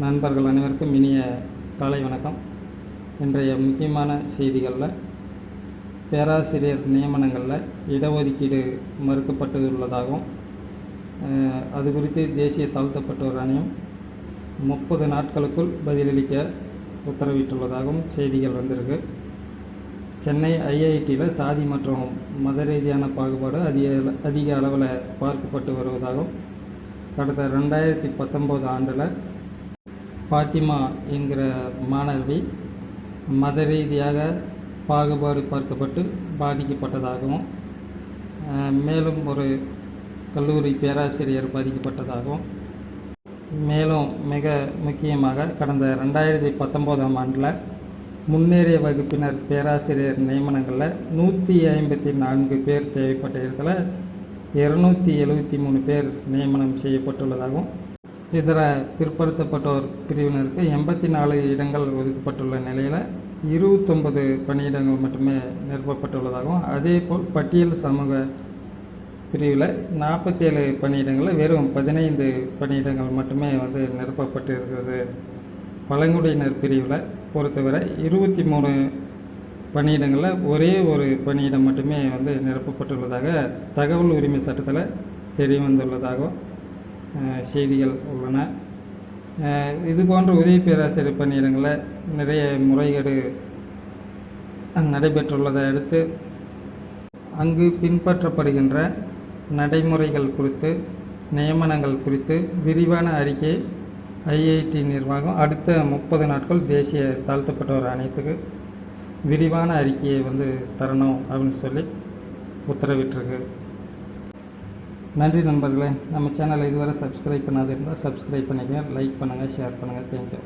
நண்பர்கள் அனைவருக்கும் இனிய காலை வணக்கம். இன்றைய முக்கியமான செய்திகளில் பேராசிரியர் நியமனங்களில் இடஒதுக்கீடு மறுக்கப்பட்டுள்ளதாகவும் அது குறித்து தேசிய தாழ்த்தப்பட்டோர் ஆணையம் முப்பது நாட்களுக்குள் பதிலளிக்க உத்தரவிட்டுள்ளதாகவும் செய்திகள் வந்திருக்கு. சென்னை ஐஐடியில் சாதி மற்றும் மத ரீதியான பாகுபாடு அதிக அதிக அளவில் பார்க்கப்பட்டு வருவதாகவும் கடந்த ரெண்டாயிரத்தி பத்தொம்போது ஆண்டில் பாத்திமா என்கிற மாணவி மத ரீதியாக பாகுபாடு பார்க்கப்பட்டு பாதிக்கப்பட்டதாகவும் மேலும் ஒரு கல்லூரி பேராசிரியர் பாதிக்கப்பட்டதாகவும் மேலும் மிக முக்கியமாக கடந்த ரெண்டாயிரத்தி பத்தொம்போதாம் ஆண்டில் முன்னேறிய வகுப்பினர் பேராசிரியர் நியமனங்களில் நூற்றி ஐம்பத்தி நான்கு பேர் தேவைப்பட்ட இடத்துல இருநூற்றி எழுபத்தி மூணு பேர் நியமனம் செய்யப்பட்டுள்ளதாகவும் இதர பிற்படுத்தப்பட்டோர் பிரிவினருக்கு எண்பத்தி நாலு இடங்கள் ஒதுக்கப்பட்டுள்ள நிலையில் இருபத்தொன்பது பணியிடங்கள் மட்டுமே நிரப்பப்பட்டுள்ளதாகவும் அதேபோல் பட்டியல் சமூக பிரிவில் நாற்பத்தேழு பணியிடங்களில் வெறும் பதினைந்து பணியிடங்கள் மட்டுமே வந்து நிரப்பப்பட்டு இருக்கிறது பழங்குடியினர் பிரிவில் பொறுத்தவரை இருபத்தி மூணு பணியிடங்களில் ஒரே ஒரு பணியிடம் மட்டுமே வந்து நிரப்பப்பட்டுள்ளதாக தகவல் உரிமை சட்டத்தில் தெரிய வந்துள்ளதாகவும் செய்திகள் உள்ளன. இது போன்ற உதவி பேராசிரியர் பணியிடங்களில் நிறைய முறைகேடு நடைபெற்றுள்ளதை அடுத்து அங்கு பின்பற்றப்படுகின்ற நடைமுறைகள் குறித்து நியமனங்கள் குறித்து விரிவான அறிக்கை ஐஐடி நிர்வாகம் அடுத்த முப்பது நாட்கள் தேசிய தாழ்த்தப்பட்டவர் அனைத்துக்கு விரிவான அறிக்கையை வந்து தரணும் அப்படின்னு சொல்லி உத்தரவிட்டிருக்கு. நன்றி நண்பர்களே. நம்ம சேனலை இதுவரை சப்ஸ்கிரைப் பண்ணாது இருந்தால் சப்ஸ்கிரைப் பண்ணிக்கங்க லைக் பண்ணுங்கள் ஷேர் பண்ணுங்கள் தேங்க்யூ